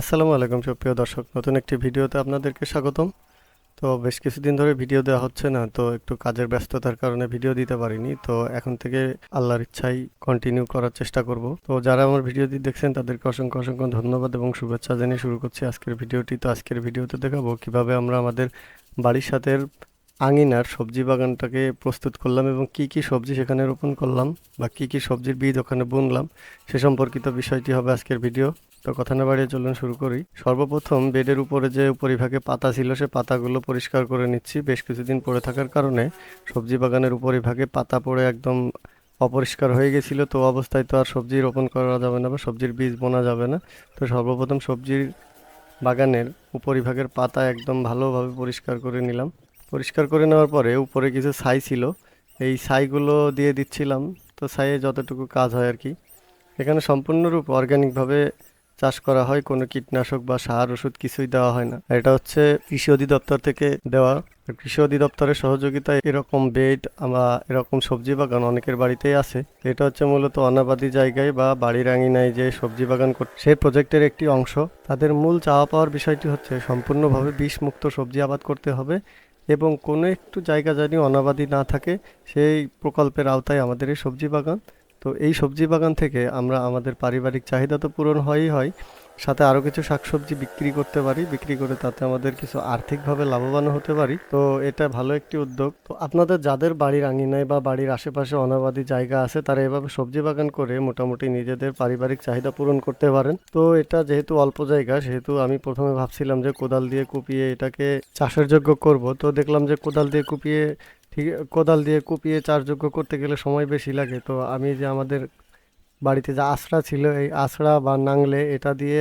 আসসালামু আলাইকুম সুপ্রিয় দর্শক, নতুন একটি ভিডিওতে আপনাদেরকে স্বাগতম। তো বেশ কিছুদিন ধরে ভিডিও দেওয়া হচ্ছে না, তো একটু কাজের ব্যস্ততার কারণে ভিডিও দিতে পারিনি। তো এখন থেকে আল্লাহর ইচ্ছাই কন্টিনিউ করার চেষ্টা করব। তো যারা আমার ভিডিওটি দেখছেন, তাদেরকে অসংখ্য অসংখ্য ধন্যবাদ এবং শুভেচ্ছা জানিয়ে শুরু করছি আজকের ভিডিওটি। তো আজকের ভিডিওতে দেখাবো কীভাবে আমরা আমাদের বাড়ির সাথে আঙিনার সবজি বাগানটাকে প্রস্তুত করলাম এবং কি কি সবজি সেখানে রোপণ করলাম বা কি কি সবজির বীজ ওখানে বুনলাম, সে সম্পর্কিত বিষয়টি হবে আজকের ভিডিও। তো কথা না বাড়িয়ে চলুন শুরু করি। সর্বপ্রথম বেডের উপরে যে উপরিভাগে পাতা ছিল, সে পাতাগুলো পরিষ্কার করে নিচ্ছি। বেশ কিছুদিন পড়ে থাকার কারণে সবজি বাগানের উপরিভাগে পাতা পড়ে একদম অপরিষ্কার হয়ে গেছিল। তো অবস্থায় তো আর সবজি রোপণ করা যাবে না বা সবজির বীজ বোনা যাবে না। তো সর্বপ্রথম সবজির বাগানের উপরিভাগের পাতা একদম ভালোভাবে পরিষ্কার করে নিলাম। পরিষ্কার করে নেওয়ার পরে উপরে কিছু ছাই ছিল। এই ছাইগুলো দিয়ে দিচ্ছিলাম। তো ছাইয়ে যতটুকু কাজ হয় আর কি এখানে সম্পূর্ণরূপ অর্গানিকভাবে চাষ করা হয়। কোনো কীটনাশক বা সার, ওষুধ কিছুই দেওয়া হয় না। এটা হচ্ছে কৃষি অধিদপ্তর থেকে দেওয়া। কৃষি অধিদপ্তরের সহযোগিতায় এরকম বেড বা এরকম সবজি বাগান অনেকের বাড়িতেই আছে। এটা হচ্ছে মূলত অনাবাদি জায়গায় বা বাড়ির আঙিনায় যে সবজি বাগান করছে সেই প্রজেক্টের একটি অংশ। তাদের মূল চাওয়া পাওয়ার বিষয়টি হচ্ছে সম্পূর্ণভাবে বিষমুক্ত সবজি আবাদ করতে হবে। এবং কোনো একটু জায়গা জানি অনাবাদি না থাকে, সেই প্রকল্পের আওতায় আমাদের এই সবজি বাগান। তো এই সবজি বাগান থেকে আমরা আমাদের পারিবারিক চাহিদা তো পূরণ হয়ই হয়। সাথে আরও কিছু শাকসবজি বিক্রি করতে পারি। বিক্রি করে তাতে আমাদের কিছু আর্থিকভাবে লাভবান হতে পারি। তো এটা ভালো একটি উদ্যোগ। তো আপনাদের যাদের বাড়ির আঙিনায় বা বাড়ির আশেপাশে অনাবাদী জায়গা আছে, তারা এভাবে সবজি বাগান করে মোটামুটি নিজেদের পারিবারিক চাহিদা পূরণ করতে পারেন। তো এটা যেহেতু অল্প জায়গা, সেহেতু আমি প্রথমে ভাবছিলাম যে কোদাল দিয়ে কুপিয়ে এটাকে চাষের যোগ্য করব। তো দেখলাম যে কোদাল দিয়ে কুপিয়ে ঠিক কোদাল দিয়ে কুপিয়ে চাষযোগ্য করতে গেলে সময় বেশি লাগে। তো আমি যে আমাদের বাড়িতে যে আঁচড়া ছিল, এই আশড়া বা নাংলে এটা দিয়ে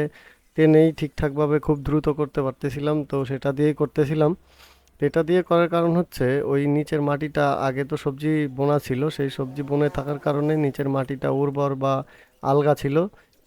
টেনেই ঠিকঠাকভাবে খুব দ্রুত করতে পারতেছিলাম। তো সেটা দিয়েই করতেছিলাম। এটা দিয়ে করার কারণ হচ্ছে, ওই নিচের মাটিটা আগে তো সবজি বোনা ছিল, সেই সবজি বনে থাকার কারণে নিচের মাটিটা উর্বর বা আলগা ছিল।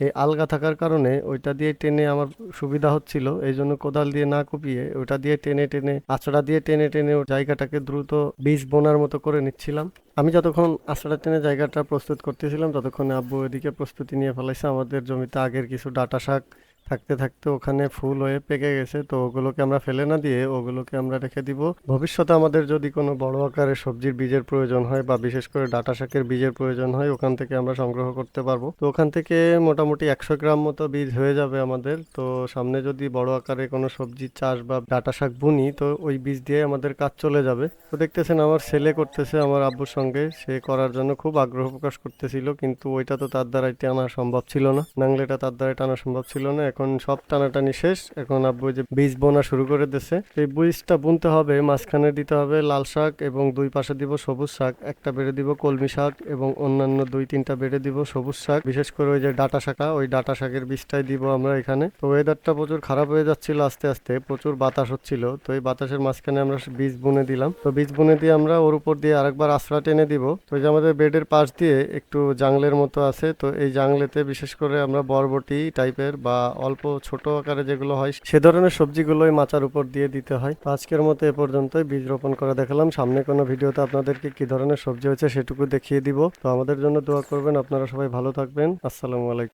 এই আলগা থাকার কারণে ওইটা দিয়ে টেনে আমার সুবিধা হচ্ছিল। এই জন্য কোদাল দিয়ে না কুপিয়ে ওইটা দিয়ে টেনে টেনে আঁচড়া দিয়ে টেনে টেনে জায়গাটাকে দ্রুত বীজ বোনার মতো করে নিচ্ছিলাম। আমি যতক্ষণ আঁচড়া টেনে জায়গাটা প্রস্তুত করতেছিলাম, ততক্ষণে আব্বু এদিকে প্রস্তুতি নিয়ে ফেলাইছে। আমাদের জমিতে আগের কিছু ডাটা শাক থাকতে থাকতে ওখানে ফুল হয়ে পেকে গেছে, তো ওগুলোকে আমরা ফেলে না দিয়ে ওগুলোকে আমরা রেখে দিব। ভবিষ্যতে আমাদের যদি কোনো বড় আকারের সবজির বীজের প্রয়োজন হয় বা বিশেষ করে ডাটা শাকের বীজের প্রয়োজন হয়, ওখান থেকে আমরা সংগ্রহ করতে পারব। তো ওখান থেকে মোটামুটি একশো গ্রাম মতো বীজ হয়ে যাবে আমাদের। তো সামনে যদি বড় আকারে কোনো সবজির চাষ বা ডাটা শাক বুনি, তো ওই বীজ দিয়ে আমাদের কাজ চলে যাবে। তো দেখতেছেন আমার ছেলে করতেছে আমার আব্বুর সঙ্গে, সে করার জন্য খুব আগ্রহ প্রকাশ করতেছিল, কিন্তু ওইটা তো তার দ্বারাই টানা সম্ভব ছিল না। নাংলেটা তার দ্বারাই টানা সম্ভব ছিল না সব টানাটানি শেষ। এখন আব্বু যে বীজ বোনা শুরু করে দিয়েছে এই বীজটা বুনতে হবে, মাঝখানে দিতে হবে লাল শাক এবং দুই পাশে দিব সবুজ শাক। একটা বেড়ে দিব কলমি শাক এবং অন্যান্য দুই তিনটা বেড়ে দিব সবুজ শাক। বিশেষ করে ওই যে ডাটা শাখা ওই ডাটা শাকের বীজটাই দিব আমরা এখানে। তো ওয়েদারটা প্রচুর খারাপ হয়ে যাচ্ছিল আস্তে আস্তে, প্রচুর বাতাস হচ্ছিল। তো এই বাতাসের মাঝখানে আমরা বীজ বুনে দিলাম। তো বীজ বুনে দিয়ে আমরা ওর উপর দিয়ে আরেকবার আশ্রা টেনে দিব। তো যে আমাদের বেডের পাশ দিয়ে একটু জাংলের মতো আছে। তো এই জাংলেতে বিশেষ করে আমরা বরবটি টাইপের বা অল্প ছোট আকারে যেগুলো হয়, সে ধরনের সবজিগুলোই মাচার উপর দিয়ে দিতে হয়। আজকের মতো এ পর্যন্তই। বীজ রোপণ করা দেখালাম। সামনে কোনো ভিডিওতে আপনাদেরকে কি ধরনের সবজি হয়েছে সেটুকু দেখিয়ে দিব। তো আমাদের জন্য দোয়া করবেন। আপনারা সবাই ভালো থাকবেন। আসসালামু আলাইকুম।